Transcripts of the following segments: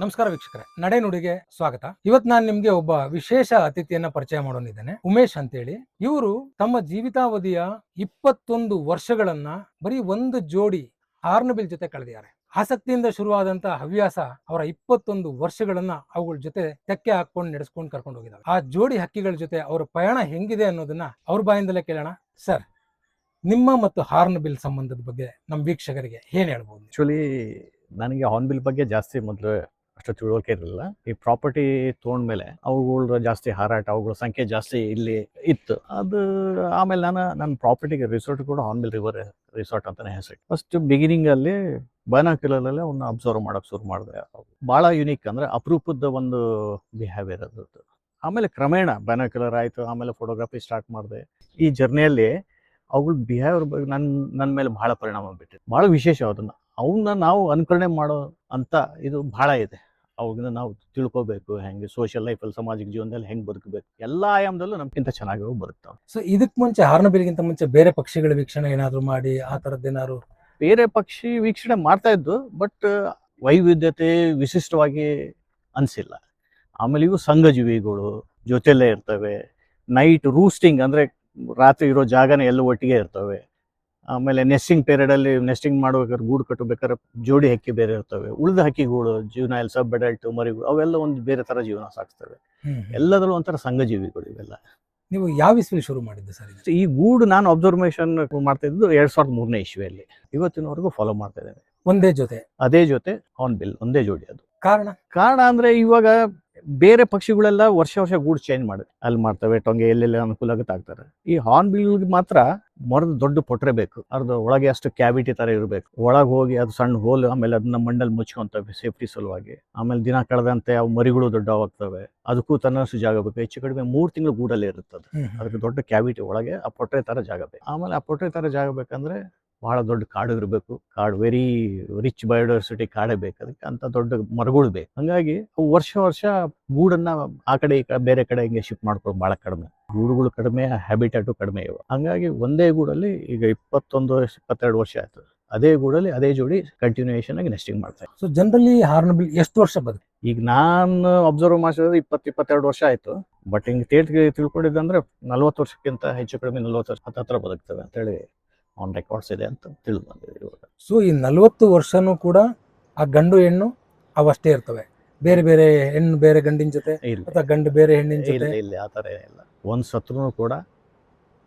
ನಮಸ್ಕಾರ ವೀಕ್ಷಕರೇ, ನಡೆ ನುಡಿಗೆ ಸ್ವಾಗತ. ಇವತ್ತು ನಾನು ನಿಮ್ಗೆ ಒಬ್ಬ ವಿಶೇಷ ಅತಿಥಿಯನ್ನ ಪರಿಚಯ ಮಾಡೋನಿದ್ದೇನೆ. ಉಮೇಶ್ ಅಂತೇಳಿ. ಇವರು ತಮ್ಮ ಜೀವಿತಾವಧಿಯ ಇಪ್ಪತ್ತೊಂದು ವರ್ಷಗಳನ್ನ ಬರೀ ಒಂದು ಜೋಡಿ ಹಾರ್ನಬಿಲ್ ಜೊತೆ ಕಳೆದಿದ್ದಾರೆ. ಆಸಕ್ತಿಯಿಂದ ಶುರುವಾದಂತ ಹವ್ಯಾಸ ಅವರ ಇಪ್ಪತ್ತೊಂದು ವರ್ಷಗಳನ್ನ ಅವುಗಳ ಜೊತೆ ತೆಕ್ಕೆ ಹಾಕೊಂಡು ನಡೆಸ್ಕೊಂಡು ಕರ್ಕೊಂಡು ಹೋಗಿದ್ದಾರೆ. ಆ ಜೋಡಿ ಹಕ್ಕಿಗಳ ಜೊತೆ ಅವರ ಪಯಣ ಹೆಂಗಿದೆ ಅನ್ನೋದನ್ನ ಅವ್ರ ಬಾಯಿಂದಲೇ ಕೇಳೋಣ. ಸರ್, ನಿಮ್ಮ ಮತ್ತು ಹಾರ್ನಬಿಲ್ ಸಂಬಂಧದ ಬಗ್ಗೆ ನಮ್ಮ ವೀಕ್ಷಕರಿಗೆ ಏನ್ ಹೇಳ್ಬೋದು ಆಕ್ಚುಲಿ ನನಗೆ ಹಾರ್ನ್ಬಿಲ್ ಬಗ್ಗೆ ಜಾಸ್ತಿ ಮೊದಲು ಅಷ್ಟು ತಿಳುವಳಿಕೆ ಇರಲಿಲ್ಲ ಈ ಪ್ರಾಪರ್ಟಿ ತೊಗೊಂಡ್ಮೇಲೆ ಅವುಗಳ ಜಾಸ್ತಿ ಹಾರಾಟ ಅವುಗಳ ಸಂಖ್ಯೆ ಜಾಸ್ತಿ ಇಲ್ಲಿ ಇತ್ತು ಅದು ಆಮೇಲೆ ನಾನು ನನ್ನ ಪ್ರಾಪರ್ಟಿಗೆ ರಿಸಾರ್ಟ್ ಕೂಡ ಹಾರ್ನ್ಬಿಲ್ ರಿವರ್ ರಿಸಾರ್ಟ್ ಅಂತಾನೆ ಹೆಸರು ಫಸ್ಟ್ ಬಿಗಿನಿಂಗಲ್ಲಿ ಬೈನಾಕ್ಯುಲರಲ್ಲೇ ಅವನ್ನ ಅಬ್ಸರ್ವ್ ಮಾಡೋಕೆ ಶುರು ಮಾಡಿದೆ ಭಾಳ ಯುನೀಕ್ ಅಂದರೆ ಅಪರೂಪದ ಒಂದು ಬಿಹೇವಿಯರ್ ಅದು ಆಮೇಲೆ ಕ್ರಮೇಣ ಬೈನಾಕ್ಯುಲರ್ ಆಯಿತು ಆಮೇಲೆ ಫೋಟೋಗ್ರಫಿ ಸ್ಟಾರ್ಟ್ ಮಾಡಿದೆ ಈ ಜರ್ನಿಯಲ್ಲಿ ಅವುಗಳ ಬಿಹೇವಿಯರ್ ಬಗ್ಗೆ ನನ್ನ ನನ್ನ ಮೇಲೆ ಭಾಳ ಪರಿಣಾಮ ಬಿಟ್ಟಿದೆ ಭಾಳ ವಿಶೇಷ ಅದನ್ನು ಅವನ್ನ ನಾವು ಅನುಕರಣೆ ಮಾಡೋ ಅಂತ ಇದು ಭಾಳ ಇದೆ ಅವಾಗಿಂದ ನಾವು ತಿಳ್ಕೊಬೇಕು ಹೆಂಗೆ ಸೋಷಿಯಲ್ ಲೈಫಲ್ಲಿ ಸಾಮಾಜಿಕ ಜೀವನದಲ್ಲಿ ಹೆಂಗೆ ಬದುಕಬೇಕು ಎಲ್ಲ ಆಯಾಮದಲ್ಲೂ ನಮ್ಗಿಂತ ಚೆನ್ನಾಗಿ ಬರುತ್ತವೆ ಸೊ ಇದಕ್ಕೆ ಮುಂಚೆ ಹಾರ್ನಬಿಲ್ಗಿಂತ ಮುಂಚೆ ಬೇರೆ ಪಕ್ಷಿಗಳ ವೀಕ್ಷಣೆ ಏನಾದರೂ ಮಾಡಿ ಆ ತರದ್ದೇನಾದ್ರು ಬೇರೆ ಪಕ್ಷಿ ವೀಕ್ಷಣೆ ಮಾಡ್ತಾ ಇದ್ದು ಬಟ್ ವೈವಿಧ್ಯತೆ ವಿಶಿಷ್ಟವಾಗಿ ಅನಿಸಿಲ್ಲ. ಆಮೇಲೆ ಇವು ಸಂಘಜೀವಿಗಳು ಜೊತೆಲೇ ಇರ್ತವೆ. ನೈಟ್ ರೂಸ್ಟಿಂಗ್ ಅಂದರೆ ರಾತ್ರಿ ಇರೋ ಜಾಗನೇ ಎಲ್ಲ ಒಟ್ಟಿಗೆ ಇರ್ತವೆ. ಆಮೇಲೆ ನೆಸ್ಟಿಂಗ್ ಪೀರಿಯಡಲ್ಲಿ ನೆಸ್ಟಿಂಗ್ ಮಾಡ್ಬೇಕಾದ್ರೆ ಗೂಡು ಕಟ್ಟಬೇಕಾದ್ರೆ ಜೋಡಿ ಹಕ್ಕಿ ಬೇರೆ ಇರ್ತವೆ. ಉಳಿದ ಹಕ್ಕಿಗಳು ಜೀವನ ಸಬ್ ಅಡಲ್ಟ್ ಮರಿಗಳು ಅವೆಲ್ಲ ಒಂದು ಬೇರೆ ತರ ಜೀವನ ಸಾಗಿಸ್ತವೆ ಎಲ್ಲದರಲ್ಲೂ ಒಂಥರ ಸಂಘಜೀವಿಗಳು ಇವೆಲ್ಲ. ನೀವು ಯಾವ ಇಸ್ವಿಲಿ ಶುರು ಮಾಡಿದ್ದು ಸರ್ ಈ ಗೂಡು ನಾನು ಅಬ್ಸರ್ವೇಷನ್ ಮಾಡ್ತಾ ಇದ್ದು ಎರಡ್ ಸಾವಿರದ ಮೂರನೇ ಇಸ್ವಿಯಲ್ಲಿ. ಇವತ್ತಿನವರೆಗೂ ಫಾಲೋ ಮಾಡ್ತಾ ಇದ್ದೇನೆ. ಒಂದೇ ಜೊತೆ? ಅದೇ ಜೊತೆ ಆನ್ ಬಿಲ್ ಒಂದೇ ಜೋಡಿ ಅದು. ಕಾರಣ? ಕಾರಣ ಅಂದ್ರೆ ಇವಾಗ ಬೇರೆ ಪಕ್ಷಿಗಳೆಲ್ಲ ವರ್ಷ ವರ್ಷ ಗೂಡು ಚೇಂಜ್ ಮಾಡುತ್ತೆ ಅಲ್ಲಿ ಮಾಡ್ತವೆ ಟೊಂಗೆ ಎಲ್ಲೆಲ್ಲ ಅನುಕೂಲ ಆಗುತ್ತೆ ಆಗ್ತಾರೆ. ಈ ಹಾರ್ನ್ ಬಿಲ್ಗೆ ಮಾತ್ರ ಮರದ ದೊಡ್ಡ ಪೊಟ್ರೆ ಬೇಕು. ಅದ್ರ ಒಳಗೆ ಅಷ್ಟು ಕ್ಯಾವಿಟಿ ತರ ಇರಬೇಕು. ಒಳಗೆ ಹೋಗಿ ಅದು ಸಣ್ಣ ಹೋಲ್ ಆಮೇಲೆ ಅದನ್ನ ಮಣ್ಣಲ್ಲಿ ಮುಚ್ಕೊಂತವೆ ಸೇಫ್ಟಿ ಸಲುವಾಗಿ. ಆಮೇಲೆ ದಿನ ಕಳೆದಂತೆ ಅವು ಮರಿಗಳು ದೊಡ್ಡವಾಗ್ತವೆ. ಅದಕ್ಕೂ ತನ್ನಷ್ಟು ಜಾಗ ಬೇಕು. ಹೆಚ್ಚು ಕಡಿಮೆ ಮೂರು ತಿಂಗಳು ಗೂಡಲ್ಲಿ ಇರುತ್ತದೆ. ಅದು ಅದಕ್ಕೆ ದೊಡ್ಡ ಕ್ಯಾವಿಟಿ ಒಳಗೆ ಆ ಪೊಟ್ರೆ ತರ ಜಾಗ ಬೇಕು. ಆಮೇಲೆ ಆ ಪೊಟ್ರೆ ತರ ಜಾಗ ಬೇಕಂದ್ರೆ ಬಹಳ ದೊಡ್ಡ ಕಾಡು ಇರಬೇಕು. ಕಾಡು ವೆರಿ ರಿಚ್ ಬಯೋಡೈವರ್ಸಿಟಿ ಕಾಡೇ ಬೇಕು. ಅದಕ್ಕೆ ಅಂತ ದೊಡ್ಡ ಮರಗಳು ಬೇಕು. ಹಂಗಾಗಿ ಅವು ವರ್ಷ ವರ್ಷ ಗೂಡನ್ನ ಆ ಕಡೆ ಈ ಕಡೆ ಬೇರೆ ಕಡೆ ಹಿಂಗೆ ಶಿಫ್ಟ್ ಮಾಡ್ಕೊಂಡು ಭಾಳ ಕಡಿಮೆ. ಗೂಡುಗಳು ಕಡಿಮೆ ಹ್ಯಾಬಿಟೇಟು ಕಡಿಮೆ ಇವೆ. ಹಂಗಾಗಿ ಒಂದೇ ಗೂಡಲ್ಲಿ ಈಗ ಇಪ್ಪತ್ತೊಂದು ವರ್ಷ ಇಪ್ಪತ್ತೆರಡು ವರ್ಷ ಆಯ್ತು. ಅದೇ ಗೂಡಲ್ಲಿ ಅದೇ ಜೋಡಿ ಕಂಟಿನ್ಯೂಯೇಷನ್ ಆಗಿ ನೆಸ್ಟಿಂಗ್ ಮಾಡ್ತಾರೆ. ಸೊ ಜನರಲಿ ಹಾರ್ನಬಿಲ್ ಎಷ್ಟು ವರ್ಷ ಬದುಕು? ಈಗ ನಾನು ಅಬ್ಸರ್ವ್ ಮಾಡಿಸಿದ್ರೆ ಇಪ್ಪತ್ತು ಇಪ್ಪತ್ತೆರಡು ವರ್ಷ ಆಯ್ತು. ಬಟ್ ಹಿಂಗೆ ತೇಟ್ಗೆ ತಿಳ್ಕೊಂಡಿದ್ದಂದ್ರೆ ನಲ್ವತ್ತು ವರ್ಷಕ್ಕಿಂತ ಹೆಚ್ಚು ಕಡಿಮೆ ನಲ್ವತ್ತು ವರ್ಷ ಹತ್ತತ್ರ ಬದುಕ್ತವೆ ಅಂತೇಳಿ ಆನ್ ರೆಕಾರ್ಡ್ಸ್ ಇದೆ ಅಂತ ತಿಳಿದು ಬಂದಿದೆ ಇವಾಗ. ಸೊ ಈ ನಲವತ್ತು ವರ್ಷನೂ ಕೂಡ ಆ ಗಂಡು ಹೆಣ್ಣು ಅವಷ್ಟೇ ಇರ್ತವೆ. ಬೇರೆ ಬೇರೆ ಹೆಣ್ಣು ಬೇರೆ ಗಂಡಿನ ಜೊತೆ ಇಲ್ಲ. ಅಥವಾ ಗಂಡು ಬೇರೆ ಹೆಣ್ಣಿನ ಇಲ್ಲ ಜೊತೆ. ಇಲ್ಲ ಆ ಥರ ಏನಿಲ್ಲ. ಒಂದು ಸತ್ರು ಕೂಡ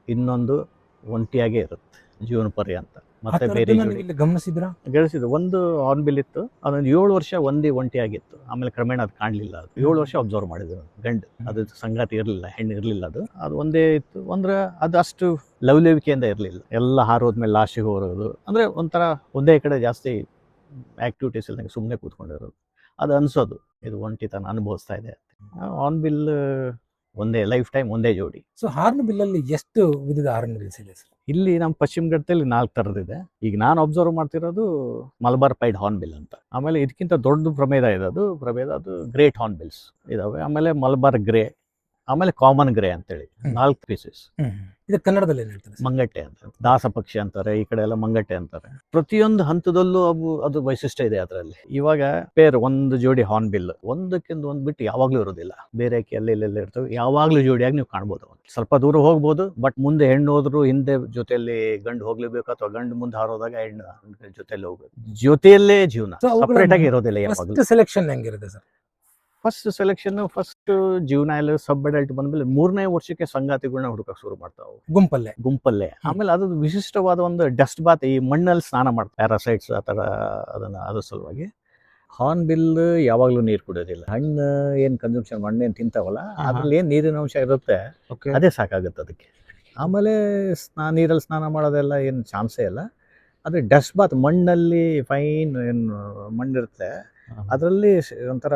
ಇನ್ನೊಂದು ಒಂಟಿಯಾಗೇ ಇರುತ್ತೆ ಜೀವನ ಪರ್ಯಂತ ಮತ್ತೆ ಬೇರೆ ಗಮನಿಸಿದ್ರ? ಗಳಿಸಿದ್ರು ಒಂದು ಹಾರ್ನ್ಬಿಲ್ ಇತ್ತು ಅದೊಂದು ಏಳು ವರ್ಷ ಒಂದೇ ಒಂಟಿ ಆಗಿತ್ತು. ಆಮೇಲೆ ಕ್ರಮೇಣ ಅದು ಕಾಣಲಿಲ್ಲ ಅದು. ಏಳು ವರ್ಷ ಅಬ್ಸರ್ವ್ ಮಾಡಿದ್ರು ಗಂಡು. ಅದು ಸಂಗಾತಿ ಇರಲಿಲ್ಲ ಹೆಣ್ಣು ಇರಲಿಲ್ಲ ಅದು. ಅದು ಒಂದೇ ಇತ್ತು. ಅಂದ್ರೆ ಅದು ಅಷ್ಟು ಲವ್ಲವಿಕೆಯಿಂದ ಇರಲಿಲ್ಲ. ಎಲ್ಲ ಹಾರೋದ್ಮೇಲೆ ಲಾಸ್ಟಿಗೆ ಹೋಗೋದು ಅಂದ್ರೆ ಒಂಥರ ಒಂದೇ ಕಡೆ ಜಾಸ್ತಿ ಆಕ್ಟಿವಿಟೀಸ್ ಇಲ್ಲ ಸುಮ್ಮನೆ ಕೂತ್ಕೊಂಡಿರೋದು. ಅದು ಅನ್ಸೋದು ಇದು ಒಂಟಿತನ ಅನುಭವಿಸ್ತಾ ಇದೆ ಹಾರ್ನ್ಬಿಲ್ ಒಂದೇ ಲೈಫ್ ಟೈಮ್ ಒಂದೇ ಜೋಡಿ. ಸೊ ಹಾರ್ನ್ ಅಲ್ಲಿ ಎಷ್ಟು ವಿಧದ ಹಾರ್ನಬಿಲ್ಸ್ ಇದೆ ಸರ್ ಇಲ್ಲಿ ನಮ್ಮ ಪಶ್ಚಿಮ ಘಟ್ಟದಲ್ಲಿ ನಾಲ್ಕು ಥರದಿದೆ ಈಗ ನಾನು ಅಬ್ಸರ್ವ್ ಮಾಡ್ತಿರೋದು ಮಲಬಾರ್ ಪೈಡ್ ಹಾರ್ನ್ಬಿಲ್ ಅಂತ. ಆಮೇಲೆ ಇದಕ್ಕಿಂತ ದೊಡ್ಡ ಪ್ರಭೇದ ಇದೆ ಅದು. ಪ್ರಭೇದ ಅದು ಗ್ರೇಟ್ ಹಾರ್ನ್ ಬಿಲ್ಸ್ ಇದಾವೆ. ಆಮೇಲೆ ಮಲಬಾರ್ ಗ್ರೇ ಆಮೇಲೆ ಕಾಮನ್ ಗ್ರೇ ಅಂತೇಳಿ. ನಾಲ್ಕು ಪೀಸಸ್ ಇದು ಕನ್ನಡದಲ್ಲಿ ಏನ್ ಹೇಳ್ತಾರೆ ಮಂಗಟ್ಟೆ ಅಂತ ದಾಸ ಪಕ್ಷಿ ಅಂತಾರೆ ಈ ಕಡೆ ಎಲ್ಲ ಮಂಗಟ್ಟೆ ಅಂತಾರೆ. ಪ್ರತಿಯೊಂದು ಹಂತದಲ್ಲೂ ಅವು ಅದು ವೈಶಿಷ್ಟ್ಯ ಇದೆ ಅದರಲ್ಲಿ. ಇವಾಗ ಪೇರ್ ಒಂದು ಜೋಡಿ ಹಾರ್ನ್ ಬಿಲ್ ಒಂದಕ್ಕಿಂತ ಒಂದು ಬಿಟ್ಟು ಯಾವಾಗ್ಲೂ ಇರೋದಿಲ್ಲ ಬೇರೆ ಅಲ್ಲಿ ಇಲ್ಲೆಲ್ಲ ಇರ್ತವೆ ಯಾವಾಗ್ಲೂ ಜೋಡಿಯಾಗಿ ನೀವು ಕಾಣ್ಬೋದು ಸ್ವಲ್ಪ ದೂರ ಹೋಗ್ಬೋದು ಬಟ್ ಮುಂದೆ ಹೆಣ್ಣು ಹೋದ್ರು ಹಿಂದೆ ಜೊತೆಯಲ್ಲಿ ಗಂಡು ಹೋಗ್ಲೇಬೇಕು ಅಥವಾ ಗಂಡು ಮುಂದೆ ಹಾರೋದಾಗ ಹೆಣ್ಣು ಜೊತೆಯಲ್ಲಿ ಹೋಗ್ಬೇಕು. ಜೊತೆಯಲ್ಲೇ ಜೀವನ ಸಪ್ರೇಟ್ ಆಗಿ ಇರೋದಿಲ್ಲ ಯಾವಾಗಲೂ. ಸೆಲೆಕ್ಷನ್ ಹೆಂಗಿರುತ್ತೆ ಸರ್? ಫಸ್ಟ್ ಸೆಲೆಕ್ಷನ್ ಫಸ್ಟ್ ಜೀವನ ಎಲ್ಲ ಸಬ್ ಅಡಲ್ಟ್ ಬಂದ್ಮೇಲೆ ಮೂರನೇ ವರ್ಷಕ್ಕೆ ಸಂಗಾತಿಗಳನ್ನ ಹುಡುಕಕ್ ಶುರು ಮಾಡ್ತಾವೆ ಗುಂಪಲ್ಲೆ. ಗುಂಪಲ್ಲೇ. ಆಮೇಲೆ ಅದು ವಿಶಿಷ್ಟವಾದ ಒಂದು ಡಸ್ಟ್ ಬಾತ್ ಈ ಮಣ್ಣಲ್ಲಿ ಸ್ನಾನ ಮಾಡ್ತಾರೆ ಪ್ಯಾರಾಸೈಟ್ಸ್ ಆ ಥರ ಅದನ್ನ ಅದ್ರ ಸಲುವಾಗಿ. ಹಾರ್ನ್ ಬಿಲ್ ಯಾವಾಗಲೂ ನೀರು ಕುಡಿಯೋದಿಲ್ಲ. ಹಣ್ಣು ಏನು ಕನ್ಸಂಪ್ಷನ್ ಮಣ್ಣೇನು ತಿಂತಾವಲ್ಲ. ಅದ್ರಲ್ಲಿ ಏನು ನೀರಿನ ಅಂಶ ಇರುತ್ತೆ ಅದೇ ಸಾಕಾಗುತ್ತೆ ಅದಕ್ಕೆ. ಆಮೇಲೆ ಸ್ನಾ ನೀರಲ್ಲಿ ಸ್ನಾನ ಮಾಡೋದೆಲ್ಲ ಏನು ಚಾನ್ಸೇ ಇಲ್ಲ. ಅದು ಡಸ್ಟ್ ಬಾತ್ ಮಣ್ಣಲ್ಲಿ ಫೈನ್ ಏನು ಮಣ್ಣಿರುತ್ತೆ ಅದರಲ್ಲಿ ಒಂಥರ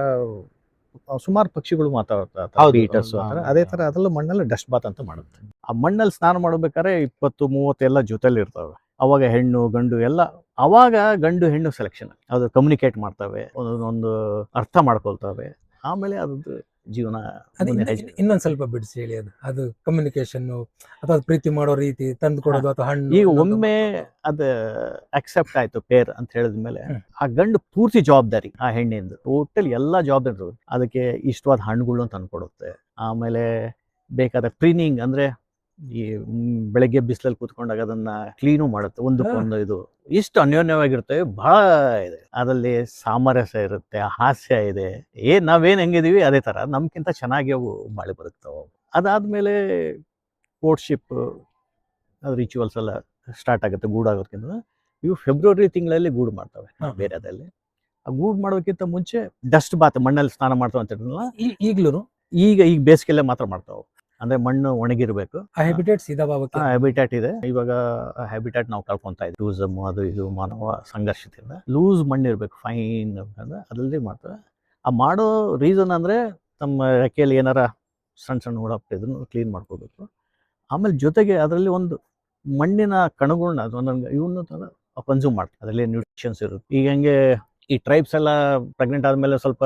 ಸುಮಾರು ಪಕ್ಷಿಗಳು ಮಾತಾಡ್ತಾರೆ ಬೀಟರ್ಸ್ ಅದೇ ತರ ಥರ ಅದರಲ್ಲೂ ಮಣ್ಣಲ್ಲಿ ಡಸ್ಟ್ ಬಾತ್ ಅಂತ ಮಾಡುತ್ತೆ. ಆ ಮಣ್ಣಲ್ಲಿ ಸ್ನಾನ ಮಾಡಬೇಕಾದ್ರೆ ಇಪ್ಪತ್ತು ಮೂವತ್ತು ಎಲ್ಲ ಜೊತೆಲಿ ಇರ್ತವೆ. ಅವಾಗ ಹೆಣ್ಣು ಗಂಡು ಎಲ್ಲ ಅವಾಗ ಗಂಡು ಹೆಣ್ಣು ಸೆಲೆಕ್ಷನ್ ಅದು ಕಮ್ಯುನಿಕೇಟ್ ಮಾಡ್ತವೆ. ಒಂದೊಂದು ಅರ್ಥ ಮಾಡ್ಕೊಳ್ತವೆ. ಆಮೇಲೆ ಅದ್ರದ್ದು ಜೀವನ ಇನ್ನೊಂದ್ ಸ್ವಲ್ಪ ಬಿಡಿಸಿ ಹೇಳಿ ಅದು. ಅದು ಕಮ್ಯುನಿಕೇಶನ್ ಅಥವಾ ಪ್ರೀತಿ ಮಾಡೋ ರೀತಿ ತಂದು ಕೊಡೋದು ಅಥವಾ ಹಣ್ಣು ಈಗ ಒಮ್ಮೆ ಅದು ಅಕ್ಸೆಪ್ಟ್ ಆಯ್ತು ಪೇರ್ ಅಂತ ಹೇಳಿದ ಮೇಲೆ ಆ ಗಂಡು ಪೂರ್ತಿ ಜವಾಬ್ದಾರಿ ಆ ಹೆಣ್ಣಿಂದ. ಟೋಟಲ್ ಎಲ್ಲಾ ಜವಾಬ್ದಾರಿ ಅದಕ್ಕೆ ಇಷ್ಟವಾದ ಹಣ್ಣುಗಳನ್ನ ತಂದ್ಕೊಡುತ್ತೆ ಆಮೇಲೆ ಬೇಕಾದ ಕ್ಲೀನಿಂಗ್ ಅಂದ್ರೆ ಈ ಬೆಳಗ್ಗೆ ಬಿಸಿಲಲ್ಲಿ ಕೂತ್ಕೊಂಡಾಗ ಅದನ್ನ ಕ್ಲೀನು ಮಾಡುತ್ತೆ. ಒಂದಕ್ಕೊಂದು ಇದು. ಇಷ್ಟು ಅನ್ಯೋನ್ಯವಾಗಿರ್ತವೆ ಬಹಳ ಇದೆ. ಅದರಲ್ಲಿ ಸಾಮರಸ್ಯ ಇರುತ್ತೆ ಹಾಸ್ಯ ಇದೆ. ಏನ್ ನಾವೇನ್ ಹೆಂಗಿದೀವಿ? ಅದೇ ತರ. ನಮ್ಗಿಂತ ಚೆನ್ನಾಗಿ ಅವು ಬಾಳೆ ಬದುಕ್ತಾವ ಅದಾದ್ಮೇಲೆ ಕೋರ್ಟ್ಶಿಪ್ ಅದು ರಿಚುವಲ್ಸ್ ಎಲ್ಲ ಸ್ಟಾರ್ಟ್ ಆಗುತ್ತೆ ಗೂಡಾಗೋದ್ಕಿಂತ ಇವು ಫೆಬ್ರವರಿ ತಿಂಗಳಲ್ಲಿ ಗೂಡು ಮಾಡ್ತವೆ ಬೇರೆ ಬೇರೆದಲ್ಲಿ ಆ ಗೂಡು ಮಾಡೋಕ್ಕಿಂತ ಮುಂಚೆ ಡಸ್ಟ್ ಬಾತ್ ಮಣ್ಣಲ್ಲಿ ಸ್ನಾನ ಮಾಡ್ತಾವ ಅಂತ ಹೇಳಿದ್ನಲ್ಲ, ಈ- ಈಗ್ಲೂನು? ಈಗ ಈಗ ಬೇಸಿಗೆಲ್ಲೇ ಮಾತ್ರ ಮಾಡ್ತಾವೆ ಅಂದ್ರೆ ಮಣ್ಣು ಒಣಗಿರ್ಬೇಕು. ಆ ಹ್ಯಾಬಿಟೇಟ್ ಇದಾವ ಅವಕ್ಕೆ? ಹ್ಯಾಬಿಟ್ಯಾಟ್ ಇದೆ. ಇವಾಗ ಹ್ಯಾಬಿಟೇಟ್ ನಾವು ಕಳ್ಕೊಂತ ಇದ್ದೀವಿ ಟೂಸಮ್ ಅದು ಇದು ಮಾನವ ಸಂಘರ್ಷದಿಂದ. ಲೂಸ್ ಮಣ್ಣು ಇರಬೇಕು ಫೈನ್ ಅಂದ್ರೆ ಅದರಲ್ಲಿ ಮಾಡ್ತಾರೆ. ಆ ಮಾಡೋ ರೀಸನ್ ಅಂದ್ರೆ ತಮ್ಮ ರೆಕ್ಕೆಯಲ್ಲಿ ಏನಾರ ಸಣ್ಣ ಸಣ್ಣ ಹುಳ ಇದನ್ನು ಕ್ಲೀನ್ ಮಾಡ್ಕೋಬೇಕು. ಆಮೇಲೆ ಜೊತೆಗೆ ಅದರಲ್ಲಿ ಒಂದು ಮಣ್ಣಿನ ಕಣಗಳನ್ನ ಒಂದೊಂದು ಇವನ್ನ ಕನ್ಸ್ಯೂಮ್ ಮಾಡ್ತಾರೆ. ಅದರಲ್ಲಿ ನ್ಯೂಟ್ರಿಷನ್ಸ್ ಇರುತ್ತೆ. ಈಗ ಹಂಗೆ ಈ ಟ್ರೈಬ್ಸ್ ಎಲ್ಲ ಪ್ರೆಗ್ನೆಂಟ್ ಆದ್ಮೇಲೆ ಸ್ವಲ್ಪ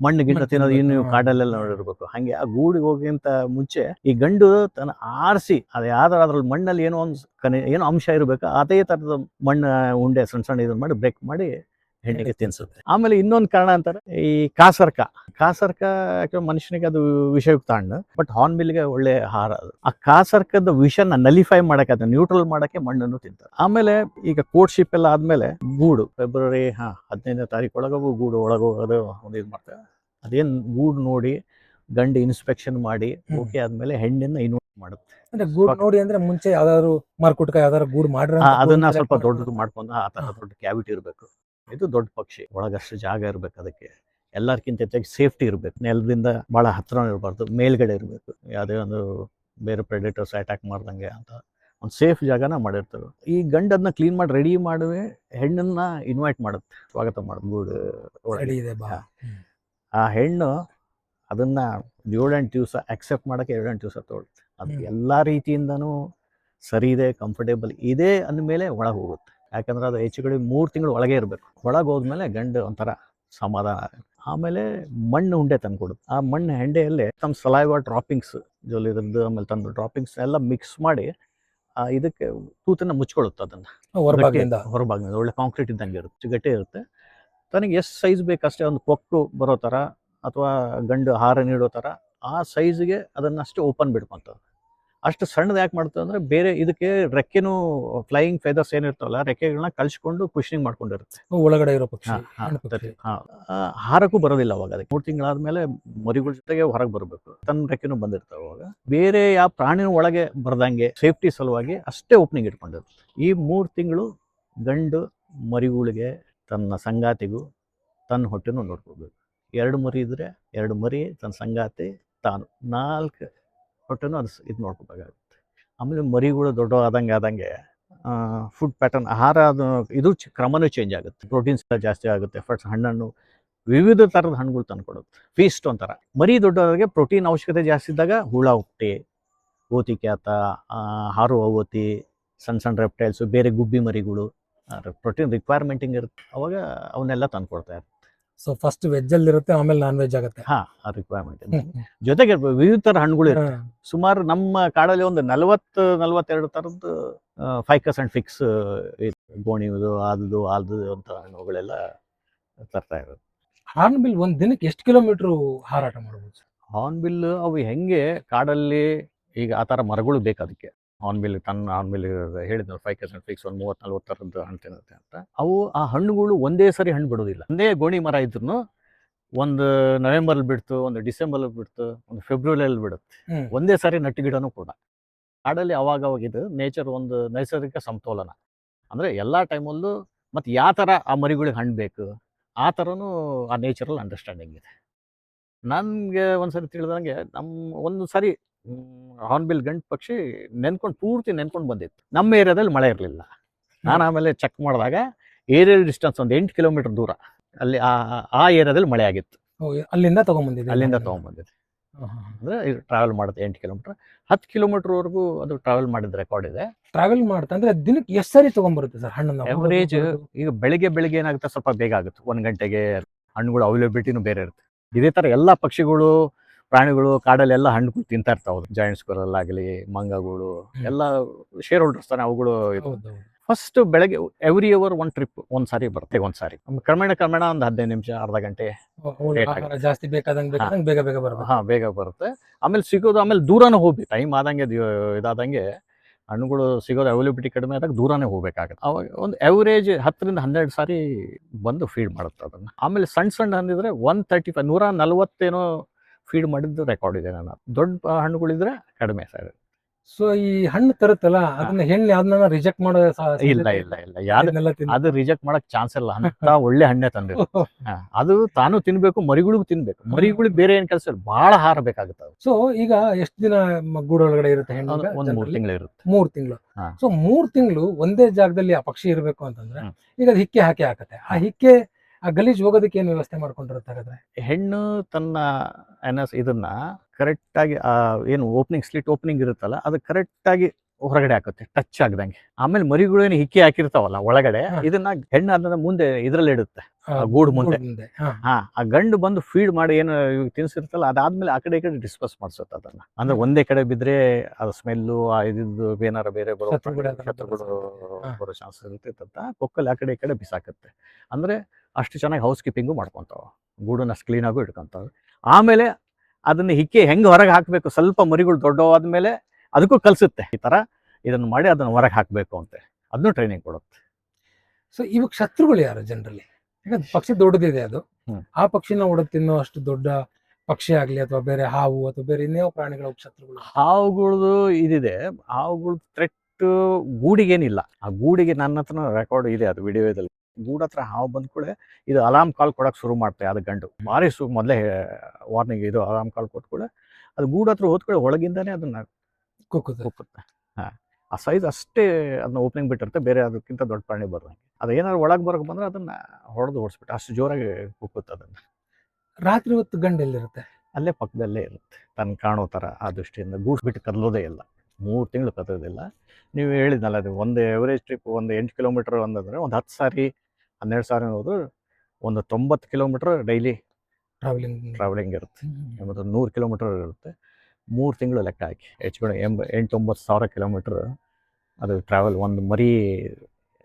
ಮಣ್ಣು ಗಿಡ ತಿನ್ನೋದು ಇನ್ನು. ಕಾಡಲ್ಲೆಲ್ಲ ನೋಡಿರ್ಬೇಕು ಹಂಗೆ ಆ ಗೂಡಿಗೆ ಹೋಗಿಂತ ಮುಂಚೆ ಈ ಗಂಡು ತನ್ನ ಆರಿಸಿ ಅದು ಯಾವ್ದಾರ ಅದ್ರಲ್ಲಿ ಮಣ್ಣಲ್ಲಿ ಏನೋ ಒಂದು ಕನೆ ಏನೋ ಅಂಶ ಇರಬೇಕು ಅದೇ ತರದ ಮಣ್ಣು ಉಂಡೆ ಸಣ್ಣ ಸಣ್ಣ ಇದನ್ನ ಮಾಡಿ ಬ್ರೇಕ್ ಮಾಡಿ ಹೆಣ್ಣಿಗೆ ತಿನ್ಸುತ್ತೆ. ಆಮೇಲೆ ಇನ್ನೊಂದು ಕಾರಣ ಅಂತಾರೆ ಈ ಕಾಸರ್ಕ. ಕಾಸರ್ಕ ಯಾಕೆ ಮನುಷ್ಯನಿಗೆ ಅದು ವಿಷಯುಕ್ತ ಹಣ್ಣು ಬಟ್ ಹಾರ್ನ್ಬಿಲ್ಗೆ ಒಳ್ಳೆ ಆಹಾರ ಅದು. ಆ ಕಾಸರ್ಕದ ವಿಷನ ನಲಿಫೈ ಮಾಡಕ್ಕೆ ಅದನ್ನ ನ್ಯೂಟ್ರಲ್ ಮಾಡಕ್ಕೆ ಮಣ್ಣನ್ನು ತಿಂತಾರೆ. ಆಮೇಲೆ ಈಗ ಕೋರ್ಟ್ಶಿಪ್ ಎಲ್ಲ ಆದ್ಮೇಲೆ ಗೂಡು ಫೆಬ್ರವರಿ ಹಾ ಹದಿನೈದನೇ ತಾರೀಕು ಒಳಗೂ ಗೂಡು ಒಳಗೋಗೋದು ಒಂದು ಇದು ಮಾಡ್ತಾರೆ. ಅದೇನ್ ಗೂಡು ನೋಡಿ ಗಂಡು ಇನ್ಸ್ಪೆಕ್ಷನ್ ಮಾಡಿ. ಓಕೆ ಆದ್ಮೇಲೆ ಹೆಣ್ಣಿನ ಇನ್ವೈಟ್ ಮಾಡುತ್ತೆ. ಅಂದ್ರೆ ಗೂಡ್ ನೋಡಿ ಅಂದ್ರೆ ಮುಂಚೆ ಯಾವ್ದಾದ್ರು ಮಾರ್ಕುಟ್ಕ ಯಾವ್ದಾದ್ರು ಗೂಡು ಮಾಡ್ರ ಅದನ್ನ ಸ್ವಲ್ಪ ದೊಡ್ಡದು ಮಾಡ್ಕೊಂಡು ಆ ತರ ದೊಡ್ಡ ಕ್ಯಾವಿಟಿ ಇರಬೇಕು. ಇದು ದೊಡ್ಡ ಪಕ್ಷಿ. ಒಳಗಷ್ಟು ಜಾಗ ಇರ್ಬೇಕು ಅದಕ್ಕೆ. ಎಲ್ಲರ್ಕಿಂತ ಹೆಚ್ಚಾಗಿ ಸೇಫ್ಟಿ ಇರಬೇಕು. ನೆಲದಿಂದ ಬಹಳ ಹತ್ತಿರ ಇರಬಾರ್ದು ಮೇಲ್ಗಡೆ ಇರಬೇಕು. ಯಾವುದೇ ಒಂದು ಬೇರೆ ಪ್ರೆಡೇಟರ್ಸ್ ಅಟ್ಯಾಕ್ ಮಾಡ್ದಂಗೆ ಅಂತ. ಒಂದು ಸೇಫ್ ಜಾಗನ ಮಾಡಿರ್ತವೆ ಈ ಗಂಡನ್ನ ಕ್ಲೀನ್ ಮಾಡಿ ರೆಡಿ ಮಾಡುವೆ ಹೆಣ್ಣನ್ನ ಇನ್ವೈಟ್ ಮಾಡುತ್ತೆ. ಸ್ವಾಗತ ಮಾಡುತ್ತೆ. ಗೂಡು. ಒಳಗೆ. ಬಾ. ಆ ಹೆಣ್ಣು ಅದನ್ನ ಏಳೆಂಟು ದಿವಸ ಅಕ್ಸೆಪ್ಟ್ ಮಾಡಕ್ಕೆ ಏಳೆಂಟು ದಿವಸ ತೊಗೊಳುತ್ತೆ ಅದು ಎಲ್ಲ ಎಲ್ಲಾ ರೀತಿಯಿಂದನೂ ಸರಿ ಇದೆ ಕಂಫರ್ಟೇಬಲ್ ಇದೆ ಅಂದಮೇಲೆ ಒಳಗೆ ಹೋಗುತ್ತೆ. ಯಾಕಂದ್ರೆ ಅದು ಹೆಚ್ಚು ಕಡಿಮೆ ಮೂರು ತಿಂಗಳು ಒಳಗೆ ಇರಬೇಕು. ಒಳಗೆ ಹೋದ್ಮೇಲೆ ಗಂಡು ಒಂಥರ ಸಮಾಧಾನ ಆಮೇಲೆ ಮಣ್ಣು ಉಂಡೆ ತಂದ್ಕೊಡುತ್ತೆ ಆ ಮಣ್ಣು ಹೆಂಡೆಯಲ್ಲಿ ತಮ್ಮ ಸಲೈವ ಡ್ರಾಪಿಂಗ್ಸ್ ಜೊಲ್ ಇದ್ರದ್ದು ಆಮೇಲೆ ತಂದು ಡ್ರಾಪಿಂಗ್ಸ್ ಎಲ್ಲ ಮಿಕ್ಸ್ ಮಾಡಿ ಆ ಇದಕ್ಕೆ ತೂತನ್ನ ಮುಚ್ಕೊಳ್ಳುತ್ತೆ ಅದನ್ನ. ಹೊರಭಾಗದಿಂದ. ಹೊರಭಾಗದಿಂದ. ಒಳ್ಳೆ ಕಾಂಕ್ರೀಟ್ ಇದ್ದಂಗೆ ಇರುತ್ತೆ. ಗಟ್ಟಿ ಇರುತ್ತೆ. ತನಗೆ ಎಷ್ಟು ಸೈಜ್ ಬೇಕಷ್ಟೇ ಒಂದು ಕೊಕ್ಕು ಬರೋ ಥರ ಅಥವಾ ಗಂಡು ಹಾರ ನೀಡೋ ಥರ ಆ ಸೈಜ್ಗೆ ಅದನ್ನ ಅಷ್ಟೇ ಓಪನ್ ಬಿಡ್ಕೊಂತದೆ ಅಷ್ಟು ಸಣ್ಣದು ಯಾಕೆ ಮಾಡ್ತದೆ ಅಂದ್ರೆ ಬೇರೆ ಇದಕ್ಕೆ ರೆಕ್ಕೆನೂ ಫ್ಲೈಯಿಂಗ್ ಫೆದರ್ಸ್ ಏನಿರ್ತಾವಲ್ಲ ರೆಕ್ಕೆಗಳನ್ನ ಕಳ್ಸ್ಕೊಂಡು ಕುಶನಿಂಗ್ ಮಾಡ್ಕೊಂಡಿರುತ್ತೆ. ಒಳಗಡೆ ಇರೋ ಪಕ್ಷಿ ಹಾರಕ್ಕೂ ಬರೋದಿಲ್ಲ ಅವಾಗ ಅದಕ್ಕೆ. ಮೂರು ತಿಂಗಳಾದ್ಮೇಲೆ ಮರಿಗಳ ಜೊತೆಗೆ ಹೊರಗೆ ಬರಬೇಕು. ತನ್ನ ರೆಕ್ಕೆನೂ ಬಂದಿರ್ತಾವೆ ಅವಾಗ. ಬೇರೆ ಯಾವ ಪ್ರಾಣಿನ ಒಳಗೆ ಬರದಂಗೆ ಸೇಫ್ಟಿ ಸಲುವಾಗಿ ಅಷ್ಟೇ ಓಪನಿಂಗ್ ಇಟ್ಕೊಂಡಿರುತ್ತೆ ಈ ಮೂರು ತಿಂಗಳು ಗಂಡು ಮರಿಗಳಿಗೆ ತನ್ನ ಸಂಗಾತಿಗೂ ತನ್ನ ಹೊಟ್ಟೆನೂ ನೋಡ್ಕೋಬೇಕು ಎರಡು ಮರಿ ಇದ್ರೆ ಎರಡು ಮರಿ ತನ್ನ ಸಂಗಾತಿ ತಾನು. ನಾಲ್ಕು ಹೊಟ್ಟೆನೂ ಅದು ಇದು ನೋಡ್ಕೋಬೇಕಾಗುತ್ತೆ. ಆಮೇಲೆ ಮರಿಗಳು ದೊಡ್ಡ ಆದಂಗೆ ಆದಂಗೆ ಫುಡ್ ಪ್ಯಾಟರ್ನ್ ಆಹಾರ ಅದು ಇದು ಕ್ರಮನೂ ಚೇಂಜ್ ಆಗುತ್ತೆ. ಪ್ರೋಟೀನ್ಸ್ ಜಾಸ್ತಿ ಆಗುತ್ತೆ. ಫಸ್ಟ್ ಹಣ್ಣನ್ನು ವಿವಿಧ ಥರದ ಹಣ್ಣುಗಳು ತಂದ್ಕೊಡುತ್ತೆ ಫೀಸ್ಟ್ ಒಂಥರ. ಮರಿ ದೊಡ್ಡವರಿಗೆ ಪ್ರೋಟೀನ್ ಅವಶ್ಯಕತೆ ಜಾಸ್ತಿ ಇದ್ದಾಗ ಹುಳ ಹುಟ್ಟಿ ಓತಿ ಕ್ಯಾತ ಆ, ಹಾರು ಓತಿ ಸಣ್ಣ ಸಣ್ಣ ರೆಪ್ಟೈಲ್ಸು ಬೇರೆ ಗುಬ್ಬಿ ಮರಿಗಳು ಪ್ರೋಟೀನ್ ರಿಕ್ವೈರ್ಮೆಂಟಿಂಗ್ ಇರುತ್ತೆ. ಅವಾಗ ಅವನ್ನೆಲ್ಲ ತಂದ್ಕೊಡ್ತಾ ಇರುತ್ತೆ ಸೊ ಫಸ್ಟ್ ವೆಜ್ ಅಲ್ಲಿ ಇರುತ್ತೆ ಆಮೇಲೆ ನಾನ್ ವೆಜ್ ಆಗುತ್ತೆ. ಹಾ ಆ ರಿಕ್ವೈರ್ಮೆಂಟ್ ಜೊತೆಗೆ ವಿವಿಧ ತರ ಹಣ್ಣುಗಳು ಇರುತ್ತೆ. ಸುಮಾರು ನಮ್ಮ ಕಾಡಲ್ಲಿ ಒಂದು ನಲವತ್ತು ನಲವತ್ತೆರಡು ತರದ್ದು ಫೈಕಸ್ ಅಂಡ್ ಫಿಕ್ಸ್ ಗೋಣಿದು ಆದದು ಆಲ್ದು ಅಂತ ಹಣ್ಣುಗಳೆಲ್ಲ ತರ್ತಾ ಇರೋದು. ಹಾರ್ನ್ಬಿಲ್ ಒಂದ್ ದಿನಕ್ಕೆ ಎಷ್ಟು ಕಿಲೋಮೀಟರ್ ಹಾರಾಟ ಮಾಡಬಹುದು ಹಾರ್ನ್ಬಿಲ್ ಅವು ಹೆಂಗೆ ಕಾಡಲ್ಲಿ ಈಗ ಆ ಥರ ಮರಗಳು ಬೇಕು ಅದಕ್ಕೆ. ಹಾರ್ನ್ಬಿಲ್ ಟನ್ ಹಾರ್ನ್ಬಿಲ್ ಹೇಳಿದ್ರು ಫೈವ್ ಪರ್ಸೆಂಟ್ ಫಿಕ್ಸ್ ಒಂದು ಮೂವತ್ತು ನಲ್ವತ್ತು ಥರದ್ದು ಹಣ್ಣು ತಿನ್ನುತ್ತೆ ಅಂತ. ಅವು ಆ ಹಣ್ಣುಗಳು ಒಂದೇ ಸರಿ ಹಣ್ಣು ಬಿಡೋದಿಲ್ಲ. ಒಂದೇ ಗೋಣಿ ಮರ ಇದ್ರೂ ಒಂದು ನವೆಂಬರ್ ಬಿಡ್ತು ಒಂದು ಡಿಸೆಂಬರ್ ಬಿಡ್ತು ಒಂದು ಫೆಬ್ರವರಿಯಲ್ಲಿ ಬಿಡುತ್ತೆ. ಒಂದೇ ಸಾರಿ ನಟ್ಟು ಗಿಡನೂ ಕೂಡ. ಕಾಡಲ್ಲಿ ಅವಾಗ ಅವಾಗ ಇದು ನೇಚರ್ ಒಂದು ನೈಸರ್ಗಿಕ ಸಮತೋಲನ ಅಂದ್ರೆ ಎಲ್ಲಾ ಟೈಮಲ್ಲೂ ಮತ್ತೆ ಯಾವ ಥರ ಆ ಮರಿಗಳಿಗೆ ಹಣ್ಣು ಬೇಕು ಆ ಥರನೂ ಆ ನೇಚರಲ್ ಅಂಡರ್ಸ್ಟ್ಯಾಂಡಿಂಗ್ ಇದೆ. ನನ್ಗೆ ಒಂದ್ಸರಿ ತಿಳಿದಂಗೆ ನಮ್ಮ ಒಂದು ಸರಿ ಹಾರ್ನ್ಬಿಲ್ ಗಂಟು ಪಕ್ಷಿ ನೆನ್ಕೊಂಡು ಪೂರ್ತಿ ನೆನ್ಕೊಂಡು ಬಂದಿತ್ತು. ನಮ್ಮ ಏರಿಯಾದಲ್ಲಿ ಮಳೆ ಇರಲಿಲ್ಲ. ನಾನು ಆಮೇಲೆ ಚೆಕ್ ಮಾಡಿದಾಗ ಏರಿಯಲ್ ಡಿಸ್ಟೆನ್ಸ್ ಒಂದು ಎಂಟು ಕಿಲೋಮೀಟರ್ ದೂರ. ಅಲ್ಲಿ ಆ ಆ ಏರಿಯಾದಲ್ಲಿ ಮಳೆ ಆಗಿತ್ತು. ಅಲ್ಲಿಂದ ತಗೊಂಡ್ಬಂದಿದೆ ಅಲ್ಲಿಂದ ತೊಗೊಂಬಂದಿದೆ ಅಂದ್ರೆ ಟ್ರಾವೆಲ್ ಮಾಡುತ್ತೆ ಎಂಟು ಕಿಲೋಮೀಟರ್ ಹತ್ತು ಕಿಲೋಮೀಟರ್ವರೆಗೂ ಅದು ಟ್ರಾವೆಲ್ ಮಾಡಿದ ರೆಕಾರ್ಡ್ ಇದೆ. ಟ್ರಾವೆಲ್ ಮಾಡ್ತಾ ಅಂದ್ರೆ ದಿನಕ್ಕೆ ಎಷ್ಟು ಸರಿ ತಗೊಂಡ್ಬರುತ್ತೆ ಸರ್ ಹಣ್ಣು ಎವರೇಜ್ ಈಗ ಬೆಳಿಗ್ಗೆ ಬೆಳಿಗ್ಗೆ ಏನಾಗುತ್ತೆ ಸ್ವಲ್ಪ ಬೇಗ ಆಗುತ್ತೆ. ಒಂದು ಗಂಟೆಗೆ ಹಣ್ಣುಗಳು ಅವೈಲೇಬಿಲಿಟಿನೂ ಬೇರೆ ಇರುತ್ತೆ. ಇದೇ ಥರ ಎಲ್ಲ ಪಕ್ಷಿಗಳು ಪ್ರಾಣಿಗಳು ಕಾಡಲ್ಲೆಲ್ಲ ಹಣ್ಣುಗಳು ತಿಂತಾ ಇರ್ತಾವ ಜಾಯಿಂಟ್ ಸ್ಕ್ವರಲ್ ಆಗಲಿ ಮಂಗಗಳು. ಎಲ್ಲ ಶೇರ್ ಹೋಲ್ಡರ್ಸ್ ತಾನೆ ಅವುಗಳು ಫಸ್ಟ್ ಬೆಳಗ್ಗೆ ಎವ್ರಿ ಅವರ್ ಒನ್ ಟ್ರಿಪ್ ಒಂದ್ ಸಾರಿ ಬರುತ್ತೆ ಒಂದ್ ಸಾರಿ. ಕ್ರಮೇಣ ಕ್ರಮೇಣ ಒಂದ್ ಹದಿನೈದು ನಿಮಿಷ ಅರ್ಧ ಗಂಟೆ ಜಾಸ್ತಿ ಬೇಕಾದಂಗ ಬೇಗ ಬೇಗ ಬರುತ್ತೆ ಹಾ ಬೇಗ ಬರುತ್ತೆ. ಆಮೇಲೆ ಸಿಗೋದು ಆಮೇಲೆ ದೂರನೇ ಹೋಗ್ಬೇಕು. ಟೈಮ್ ಆದಂಗೆ ಇದಾದಂಗೆ ಹಣ್ಣುಗಳು ಸಿಗೋದು ಅವೈಲಬಿಲಿಟಿ ಕಡಿಮೆ ಆದಾಗ ದೂರನೇ ಹೋಗ್ಬೇಕಾಗತ್ತೆ. ಅವಾಗ ಒಂದು ಎವರೇಜ್ ಹತ್ತರಿಂದ ಹನ್ನೆರಡು ಸಾರಿ ಬಂದು ಫೀಡ್ ಮಾಡುತ್ತೆ ಅದನ್ನ. ಆಮೇಲೆ ಸಣ್ಣ ಸಣ್ಣ ಅಂದಿದ್ರೆ ಒನ್ ತರ್ಟಿ ಫೈವ್ ನೂರ ನಲ್ವತ್ತೇನೋ ಫೀಡ್ ಮಾಡಿದ್ದು ರೆಕಾರ್ಡ್ ಇದೆ ನಾನು ದೊಡ್ಡ ಹಣ್ಣುಗಳಿದ್ರೆ ಕಡಿಮೆ ಸರ್ ಸೊ ಈ ಹಣ್ಣು ತರುತ್ತಲ್ಲ ಅದನ್ನ ಹೆಣ್ಣು ಯಾವ್ದನ್ನ ರಿಜೆಕ್ಟ್ ಮಾಡೋ ಇಲ್ಲ ಇಲ್ಲ ಇಲ್ಲ ಯಾರನ್ನೆಲ್ಲ ಅದು ರಿಜೆಕ್ಟ್ ಮಾಡಕ್ ಚಾನ್ಸ್ ಇಲ್ಲ. ಅಂತ ಒಳ್ಳೆ ಹಣ್ಣೆ ತಂದೆ ಅದು ತಾನು ತಿನ್ಬೇಕು ಮರಿಗಳಿಗೂ ತಿನ್ಬೇಕು. ಮರಿಗಳಿಗೆ ಬೇರೆ ಏನ್ ಕೆಲಸ ಇಲ್ಲ ಬಹಳ ಹಾರ ಬೇಕಾಗುತ್ತೆ ಸೊ ಈಗ ಎಷ್ಟು ದಿನ ಗೂಡೊಳಗಡೆ ಇರುತ್ತೆ ಹೆಣ್ಣು ಒಂದ್ ಮೂರು ತಿಂಗಳು ಇರುತ್ತೆ. ಮೂರ್ ತಿಂಗಳು. ಸೊ ಮೂರ್ ತಿಂಗಳು ಒಂದೇ ಜಾಗದಲ್ಲಿ ಆ ಪಕ್ಷಿ ಇರಬೇಕು ಅಂತಂದ್ರೆ ಈಗ ಅದು ಹಿಕ್ಕೆ ಹಾಕಿ ಹಾಕತ್ತೆ. ಆ ಹಿಕ್ಕೆ ಆ ಗಲೀಜ್ ಹೋಗೋದಕ್ಕೆ ಏನು ವ್ಯವಸ್ಥೆ ಮಾಡ್ಕೊಂಡಿರುತ್ತಾರೆ ಹಾಗಾದ್ರೆ ಹೆಣ್ಣು ತನ್ನ ಎನಸ್ ಇದನ್ನ ಕರೆಕ್ಟಾಗಿ ಏನು ಓಪನಿಂಗ್ ಸ್ಲಿಟ್ ಓಪನಿಂಗ್ ಇರುತ್ತಲ್ಲ, ಅದು ಕರೆಕ್ಟ್ ಆಗಿ ಹೊರಗಡೆ ಹಾಕುತ್ತೆ ಟಚ್ ಆಗದಂಗೆ. ಆಮೇಲೆ ಮರಿಗಳು ಏನು ಹಿಕ್ಕಿ ಹಾಕಿರ್ತಾವಲ್ಲ ಒಳಗಡೆ ಇದನ್ನ ಹೆಣ್ಣು ಅದನ್ನ ಮುಂದೆ ಇದ್ರಲ್ಲಿ ಇಡುತ್ತೆ ಆ ಗೂಡು ಮುಂದೆ. ಹಾ. ಆ ಗಂಡು ಬಂದು ಫೀಡ್ ಮಾಡಿ ಏನು ತಿನ್ಸಿರ್ತಲ್ಲ ಅದಾದ್ಮೇಲೆ ಆ ಕಡೆ ಈ ಕಡೆ ಡಿಸ್ಪಸ್ ಮಾಡ್ಸುತ್ತೆ ಅದನ್ನ. ಅಂದ್ರೆ ಒಂದೇ ಕಡೆ ಬಿದ್ರೆ ಅದು ಸ್ಮೆಲ್ಲು ಆ ಇದಿದ್ದು ಏನಾರ ಬೇರೆ ಬರೋ ಬರೋ ಚಾನ್ಸ್ ಇರ್ತೈತಂತ ಕೊಕ್ಕಲ್ಲಿ ಆ ಕಡೆ ಈ ಕಡೆ ಬಿಸಾಕತ್ತೆ. ಅಂದ್ರೆ ಅಷ್ಟು ಚೆನ್ನಾಗಿ ಹೌಸ್ ಕೀಪಿಂಗು ಮಾಡ್ಕೊಂತಾವ ಗೂಡನ್ನ ಕ್ಲೀನಾಗೂ ಇಟ್ಕೊಂತಾವೆ. ಆಮೇಲೆ ಅದನ್ನ ಹಿಕ್ಕೆ ಹೆಂಗ್ ಹೊರಗೆ ಹಾಕ್ಬೇಕು ಸ್ವಲ್ಪ ಮರಿಗಳು ದೊಡ್ಡವಾದ್ಮೇಲೆ ಅದಕ್ಕೂ ಕಲಿಸುತ್ತೆ. ಈ ಥರ ಇದನ್ನು ಮಾಡಿ ಅದನ್ನು ಹೊರಗೆ ಹಾಕಬೇಕು ಅಂತ ಅದನ್ನು ಟ್ರೈನಿಂಗ್ ಕೊಡುತ್ತೆ. ಸೊ ಇವಾಗ ಶತ್ರುಗಳು ಯಾರು ಜನರಲ್ಲಿ? ಯಾಕಂದ್ರೆ ಪಕ್ಷಿ ದೊಡ್ಡದಿದೆ ಅದು. ಆ ಪಕ್ಷಿನ ಹೊಡೆದು ತಿನ್ನೋ ಅಷ್ಟು ದೊಡ್ಡ ಪಕ್ಷಿ ಆಗಲಿ ಅಥವಾ ಬೇರೆ ಹಾವು ಅಥವಾ ಬೇರೆ ಇನ್ಯಾವ ಪ್ರಾಣಿಗಳ ಶತ್ರುಗಳು ಹಾವುಗಳದು ಇದಿದೆ. ಹಾವುಗಳು ಥ್ರೆಟ್ ಗೂಡಿಗೇನಿಲ್ಲ. ಆ ಗೂಡಿಗೆ ನನ್ನ ಹತ್ರ ರೆಕಾರ್ಡ್ ಇದೆ ಅದು ವಿಡಿಯೋದಲ್ಲಿ. ಗೂಡ ಗೂಡ್ ಹತ್ರ ಹಾವು ಬಂದ ಕೂಡ ಇದು ಅಲಾರ್ಮ್ ಕಾಲ್ ಕೊಡಕ್ಕೆ ಶುರು ಮಾಡ್ತೆ ಅದು ಗಂಡು. ಭಾರಿ ಸು ಮೊದಲೇ ವಾರ್ನಿಂಗ್ ಇದು ಅಲಾರ್ಮ್ ಕಾಲ್ ಕೊಟ್ಟು ಕೂಡ ಅದು ಗೂಡ ಹತ್ರ ಹೋದ್ಕೊಳ್ಳಿ ಒಳಗಿಂದಾನೆ ಅದನ್ನ ಕುಕ್ಕುತ್ತೆ ಕುಕ್ಕುತ್ತೆ ಹಾ. ಆ ಸೈಜ್ ಅಷ್ಟೇ ಅದನ್ನ ಓಪನಿಂಗ್ ಬಿಟ್ಟಿರುತ್ತೆ ಬೇರೆ ಅದಕ್ಕಿಂತ ದೊಡ್ಡ ಪ್ರಾಣಿ ಬರೋಂಗೆ ಅದು ಏನಾದ್ರು ಒಳಗೆ ಬರಕ್ ಬಂದ್ರೆ ಅದನ್ನ ಹೊಡೆದು ಓಡಿಸ್ಬಿಟ್ಟು ಅಷ್ಟು ಜೋರಾಗಿ ಕುಕ್ಕುತ್ತೆ ಅದನ್ನ. ರಾತ್ರಿ ಹೊತ್ತು ಗಂಡು ಎಲ್ಲಿರುತ್ತೆ ಅಲ್ಲೇ ಪಕ್ಕದಲ್ಲೇ ಇರುತ್ತೆ. ತನ್ನ ಕಾಣೋ ಥರ ಆ ದೃಷ್ಟಿಯಿಂದ ಗೂಡ್ಸ್ಬಿಟ್ಟು ಕದಲೋದೇ ಇಲ್ಲ. ಮೂರು ತಿಂಗಳು ಕದೋದಿಲ್ಲ ನೀವು ಹೇಳಿದ್ನಲ್ಲ ಅದು ಒಂದು ಎವರೇಜ್ ಟ್ರಿಪ್ ಒಂದು ಎಂಟು ಕಿಲೋಮೀಟ್ರ್ ಒಂದಂದ್ರೆ ಒಂದು ಹತ್ತು ಸಾರಿ ಹನ್ನೆರಡು ಸಾರಿ ಹೋದ್ರು ಒಂದು ತೊಂಬತ್ತು ಕಿಲೋಮೀಟ್ರ್ ಡೈಲಿ ಟ್ರಾವೆಲಿಂಗ್ ಟ್ರಾವೆಲಿಂಗ್ ಇರುತ್ತೆ. ಮತ್ತು ನೂರು ಕಿಲೋಮೀಟ್ರ್ ಇರುತ್ತೆ. ಮೂರು ತಿಂಗಳು ಲೆಕ್ಕ ಹಾಕಿ. ಹೆಚ್ಚು ಕಡೆ ಎಂಬ ಎಂಟೊಂಬತ್ತು ಸಾವಿರ ಕಿಲೋಮೀಟ್ರ್ ಅದು ಟ್ರಾವೆಲ್ ಒಂದು ಮರಿ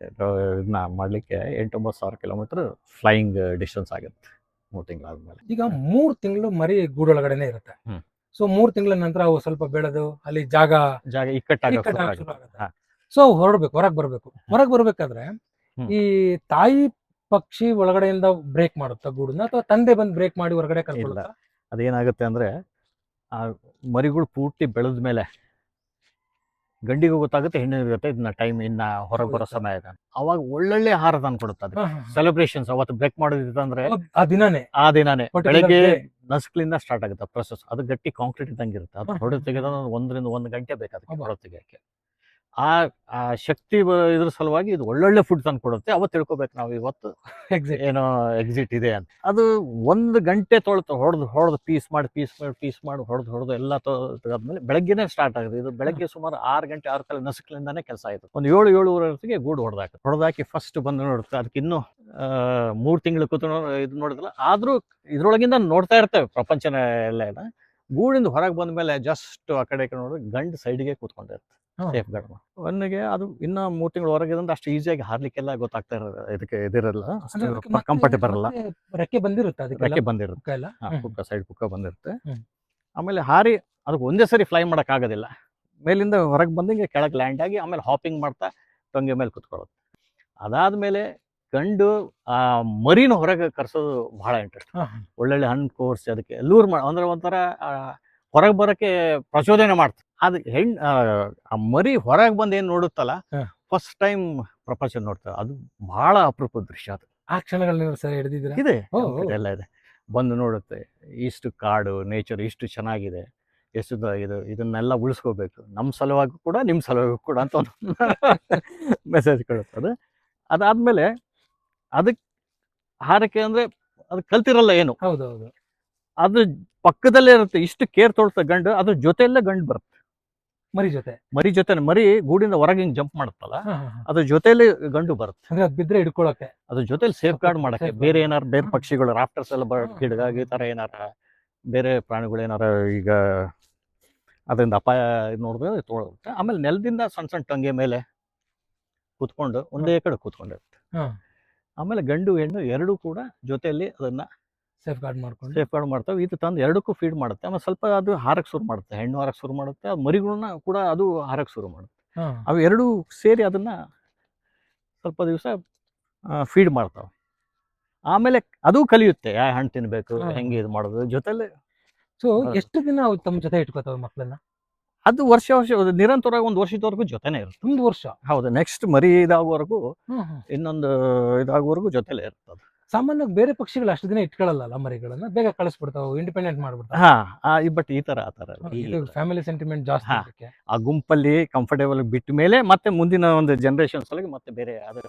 ಇದನ್ನ ಮಾಡಲಿಕ್ಕೆ ಎಂಟೊಂಬತ್ತು ಸಾವಿರ ಕಿಲೋಮೀಟ್ರ್ ಫ್ಲೈಯಿಂಗ್ ಡಿಸ್ಟೆನ್ಸ್ ಆಗುತ್ತೆ ಮೂರು ತಿಂಗಳಾದ್ಮೇಲೆ ಈಗ ಮೂರು ತಿಂಗಳು ಮರಿ ಗೂಡೊಳಗಡೆನೆ ಇರುತ್ತೆ. ಸೊ ಮೂರು ತಿಂಗಳ ನಂತರ ಅವು ಸ್ವಲ್ಪ ಬೆಳೆದು ಅಲ್ಲಿ ಜಾಗ ಜಾಗ ಇಕ್ಕಟ್ಟಾಗ ಇಕ್ಕಟ್ಟಾಗಕ್ ಶುರು ಆಗುತ್ತೆ. ಸೊ ಹೊರಡ್ಬೇಕು ಹೊರಗೆ ಬರಬೇಕು. ಹೊರಗೆ ಬರಬೇಕಾದ್ರೆ ಈ ತಾಯಿ ಪಕ್ಷಿ ಒಳಗಡೆಯಿಂದ ಬ್ರೇಕ್ ಮಾಡುತ್ತಾ ಗೂಡನ್ನ ಅಥವಾ ತಂದೆ ಬಂದು ಬ್ರೇಕ್ ಮಾಡಿ ಹೊರಗಡೆ ಕರ್ಕೊಳ್ಳುತ್ತಾ ಅದೇನಾಗುತ್ತೆ ಅಂದ್ರೆ ಆ ಮರಿಗಳು ಪೂರ್ತಿ ಬೆಳೆದ ಮೇಲೆ ಗಂಡಿಗೂ ಗೊತ್ತಾಗುತ್ತೆ ಹೆಣ್ಣಿಗೆ ಗೊತ್ತೆ ಇದನ್ನ ಟೈಮ್ ಇನ್ನ ಹೊರಗೆ ಬರೋ ಸಮಯ ಇದೆ ಅವಾಗ ಒಳ್ಳೊಳ್ಳೆ ಆಹಾರ ತಂದು ಕೊಡುತ್ತೆ ಅದು ಹಾ, ಹಾ, ಹಾ. ಸೆಲೆಬ್ರೇಷನ್ಸ್ ಅವತ್ತು ಬ್ರೇಕ್ ಮಾಡೋದಿತ್ತಂದ್ರೆ ಆ ದಿನಾನೇ. ಆ ದಿನಾನೇ. ಬೆಳಗ್ಗೆ. ನಸ್ಕ್ಲಿಂದ ಸ್ಟಾರ್ಟ್ ಆಗುತ್ತೆ ಪ್ರೊಸೆಸ್ ಅದು ಗಟ್ಟಿ ಕಾಂಕ್ರೀಟ್ ಇದ್ದಂಗೆ ಇರುತ್ತೆ. ಅದು ಹಾ, ಹೊಡೆದು ಹಾ, ತೆಗೆದ ಒಂದರಿಂದ ಒಂದು ಗಂಟೆ ಬೇಕಾಗುತ್ತೆ ಹೊಡೆದು ತೆಗಿಯಕ್ಕೆ. ಆ ಆ ಶಕ್ತಿ ಇದ್ರ ಸಲುವಾಗಿ ಇದು ಒಳ್ಳೊಳ್ಳೆ ಫುಡ್ ತಂದು ಕೊಡುತ್ತೆ. ಅವತ್ತು ತಿಳ್ಕೊಬೇಕು ನಾವು ಇವತ್ತು ಎಕ್ಸಿಟ್ ಏನೋ ಎಕ್ಸಿಟ್ ಇದೆ ಅಂತ. ಅದು ಒಂದು ಗಂಟೆ ತೊಳ್ತು ಹೊಡೆದು ಹೊಡೆದು ಪೀಸ್ ಮಾಡಿ ಪೀಸ್ ಮಾಡಿ ಪೀಸ್ ಮಾಡಿ ಹೊಡೆದು ಹೊಡೆದು ಎಲ್ಲ ತೆಗೆದ್ಮೇಲೆ ಬೆಳಗ್ಗೆನೇ ಸ್ಟಾರ್ಟ್ ಆಗುತ್ತೆ ಇದು ಬೆಳಗ್ಗೆ ಸುಮಾರು ಆರು ಗಂಟೆ ಆರು ಕಾಲ ನಸುಕ್ಲಿಂದಾನೇ ಕೆಲಸ ಆಯಿತು. ಒಂದು ಏಳು ಏಳುವರೆಗೆ ಗೂಡು ಹೊಡೆದಾಕ ಹೊಡೆದಾಕಿ ಫಸ್ಟ್ ಬಂದು ನೋಡುತ್ತೆ. ಅದಕ್ಕೆ ಇನ್ನೂ ಮೂರು ತಿಂಗಳು ಕೂತು ಇದು ನೋಡಿದ್ರಲ್ಲ ಆದರೂ ಇದ್ರೊಳಗಿಂದ ನೋಡ್ತಾ ಇರ್ತೇವೆ ಪ್ರಪಂಚನ ಎಲ್ಲ ಗೂಡಿಂದ ಹೊರಗೆ ಬಂದ ಮೇಲೆ ಜಸ್ಟ್ ಆ ಕಡೆ ಕಡೆ ನೋಡಿದ್ರೆ ಗಂಡು ಸೈಡ್ಗೆ ಕೂತ್ಕೊಂಡಿರುತ್ತೆ ಸೇಫ್ ಒನ್ನಿಗೆ ಅದು ಇನ್ನ ಮೂರ್ ತಿಂಗಳು ಹೊರಗೆ ಅಷ್ಟು ಈಸಿಯಾಗಿ ಹಾರ್ಲಿಕ್ಕೆಲ್ಲ ಗೊತ್ತಾಗ್ತಾ ಇರೋದು ಇದಕ್ಕೆ ಇದಿರಲ್ಲ. ಕಂಫರ್ಟ್ ಬರಲ್ಲ. ರೆಕ್ಕೆ ಬಂದಿರುತ್ತೆ ಅದಕ್ಕೆ ರೆಕ್ಕೆ ಬಂದಿರುತ್ತೆ. ಹಾ, ಸೈಡ್ ಕುಕ್ಕ ಬಂದಿರುತ್ತೆ. ಆಮೇಲೆ ಹಾರಿ ಅದಕ್ಕೆ ಒಂದೇ ಸರಿ ಫ್ಲೈ ಮಾಡಕ್ ಆಗೋದಿಲ್ಲ. ಮೇಲಿಂದ ಹೊರಗೆ ಬಂದಂಗೆ ಕೆಳಗೆ ಲ್ಯಾಂಡ್ ಆಗಿ ಆಮೇಲೆ ಹಾಪಿಂಗ್ ಮಾಡ್ತಾ ಟೊಂಗೆ ಮೇಲೆ ಕುತ್ಕೊಳ್ಳೋದು. ಅದಾದ್ಮೇಲೆ ಗಂಡು ಆ ಮರಿನ ಹೊರಗೆ ಕರ್ಸೋದು ಬಹಳ ಇಂಟ್ರೆಸ್ಟ್. ಒಳ್ಳೊಳ್ಳೆ ಹಣ್ಣು ಕೋರ್ಸಿ ಅದಕ್ಕೆ ಲೂರ್ ಮಾಡ ಅಂದ್ರೆ ಒಂಥರ ಹೊರಗೆ ಬರೋಕ್ಕೆ ಪ್ರಚೋದನೆ ಮಾಡ್ತಾರೆ. ಅದು ಹೆಣ್ ಆ, ಮರಿ ಹೊರಗೆ ಬಂದು ಏನು ನೋಡುತ್ತಲ್ಲ ಫಸ್ಟ್ ಟೈಮ್ ಪ್ರಪಂಚ ನೋಡ್ತಾರೆ ಅದು ಬಹಳ ಅಪರೂಪದ ದೃಶ್ಯ ಅದು. ಆ ಕ್ಷಣಗಳನ್ನ ಸರ್ ಹಿಡಿದಿದ್ದೀರಾ? ಇದೆ. ಎಲ್ಲ ಇದೆ. ಬಂದು ನೋಡುತ್ತೆ ಇಷ್ಟು ಕಾಡು ನೇಚರ್ ಇಷ್ಟು ಚೆನ್ನಾಗಿದೆ ಎಷ್ಟು ಇದು ಇದನ್ನೆಲ್ಲ ಉಳಿಸ್ಕೋಬೇಕು. ನಮ್ಮ ಸಲುವಾಗಿ ಕೂಡ ನಿಮ್ಮ ಸಲುವಾಗಿ ಕೂಡ ಅಂತ ಒಂದು ಮೆಸೇಜ್ ಕೊಡುತ್ತದೆ ಅದಾದ್ಮೇಲೆ ಅದಕ್ಕೆ ಹಾರಕ್ಕೆ ಅಂದ್ರೆ ಅದು ಕಲ್ತಿರಲ್ಲ ಏನು? ಹೌದೌದು. ಅದು ಪಕ್ಕದಲ್ಲೇ ಇರುತ್ತೆ. ಇಷ್ಟು ಕೇರ್ ತೊಳ್ತ ಗಂಡು ಅದ್ರ ಜೊತೆಯಲ್ಲೇ ಗಂಡು ಬರುತ್ತೆ. ಮರಿ ಜೊತೆ. ಮರಿ ಜೊತೆ ಮರಿ ಗೂಡಿಂದ ಹೊರಗೆ ಹಿಂಗ್ ಜಂಪ್ ಮಾಡುತ್ತಲ್ಲ. ಅದ್ರ ಜೊತೆಲಿ ಗಂಡು ಬರುತ್ತೆ. ಅಂದ್ರೆ ಅದ್ ಬಿದ್ರೆ ಹಿಡ್ಕೊಳಕ್ಕೆ. ಅದ್ರ ಜೊತೆಲಿ ಸೇಫ್ ಗಾರ್ಡ್ ಮಾಡಕ್ಕೆ. ಬೇರೆ ಏನಾರು ಬೇರೆ ಪಕ್ಷಿಗಳು ರಾಫ್ಟರ್ಸ್ ಎಲ್ಲ ಗಿಡಗಾಗಿ ತರ ಏನಾರ ಬೇರೆ ಪ್ರಾಣಿಗಳು ಏನಾರ ಈಗ ಅದರಿಂದ ಅಪಾಯ ನೋಡಿದ್ರೆ ತೊಗೊಳುತ್ತೆ ಆಮೇಲೆ ನೆಲದಿಂದ ಸಣ್ಣ ಸಣ್ಣ ಟೊಂಗೆ ಮೇಲೆ ಕೂತ್ಕೊಂಡು ಒಂದೇ ಕಡೆ ಕೂತ್ಕೊಂಡಿರುತ್ತೆ. ಆಮೇಲೆ ಗಂಡು ಹೆಣ್ಣು ಎರಡೂ ಕೂಡ ಜೊತೆಯಲ್ಲಿ ಅದನ್ನ ಸೇಫ್ ಗಾರ್ಡ್ ಮಾಡ್ಕೊಂಡು. ಸೇಫ್ ಗಾರ್ಡ್ ಮಾಡ್ತಾವೆ. ಇದು ತಂದು ಎರಡಕ್ಕೂ ಫೀಡ್ ಮಾಡುತ್ತೆ. ಆಮೇಲೆ ಸ್ವಲ್ಪ ಅದು ಹಾರಕ್ಕೆ ಶುರು ಮಾಡುತ್ತೆ. ಹೆಣ್ಣು ಹಾರಕ್ಕೆ ಶುರು ಮಾಡುತ್ತೆ. ಅದು ಮರಿಗಳನ್ನ ಕೂಡ ಅದು ಹಾರಕ್ಕೆ ಶುರು ಮಾಡುತ್ತೆ. ಅವು ಎರಡೂ ಸೇರಿ ಅದನ್ನ ಸ್ವಲ್ಪ ದಿವಸ ಫೀಡ್ ಮಾಡ್ತಾವೆ. ಆಮೇಲೆ ಅದು ಕಲಿಯುತ್ತೆ. ಯಾವ ಹಣ್ಣು ತಿನ್ಬೇಕು ಹಾ. ಹೆಂಗೆ ಇದು ಮಾಡೋದು ಜೊತೆಲಿ. ಸೊ ಎಷ್ಟು ದಿನ ಅವು ತಮ್ಮ ಜೊತೆ ಇಟ್ಕೋತಾವೆ ಮಕ್ಕಳನ್ನ ಅದು ವರ್ಷ ವರ್ಷ ನಿರಂತರವಾಗಿ ಒಂದು ವರ್ಷದವರೆಗೂ ಜೊತೆನೇ ಇರುತ್ತೆ. ಒಂದು ವರ್ಷ? ಹೌದು. ನೆಕ್ಸ್ಟ್ ಮರಿ ಇದಾಗುವವರೆಗೂ. ಇನ್ನೊಂದು ಇದಾಗುವವರೆಗೂ ಜೊತೆಲೇ ಇರ್ತದೆ. ಸಾಮಾನ್ಯವಾಗಿ ಬೇರೆ ಪಕ್ಷಿಗಳು ಅಷ್ಟು ದಿನ ಇಟ್ಕೊಳ್ಳಲ್ಲ ಮರಿಗಳನ್ನ ಬೇಗ ಕಳಿಸ್ಬಿಡ್ತಾವೆ ಇಂಡಿಪೆಂಡೆಂಟ್ ಮಾಡ್ಬಿಡ್ತಾವೆ ಹಾ ಬಟ್ ಈ ತರ ಆ ತರ. ಫ್ಯಾಮಿಲಿ ಸೆಂಟಿಮೆಂಟ್ ಜಾಸ್ತಿ. ಆ ಗುಂಪಲ್ಲಿ ಕಂಫರ್ಟೇಬಲ್ ಬಿಟ್ಟ ಮೇಲೆ ಮತ್ತೆ ಮುಂದಿನ ಒಂದು ಜನರೇಷನ್ಸ್ ಒಳಗೆ ಮತ್ತೆ ಬೇರೆ ಅದರ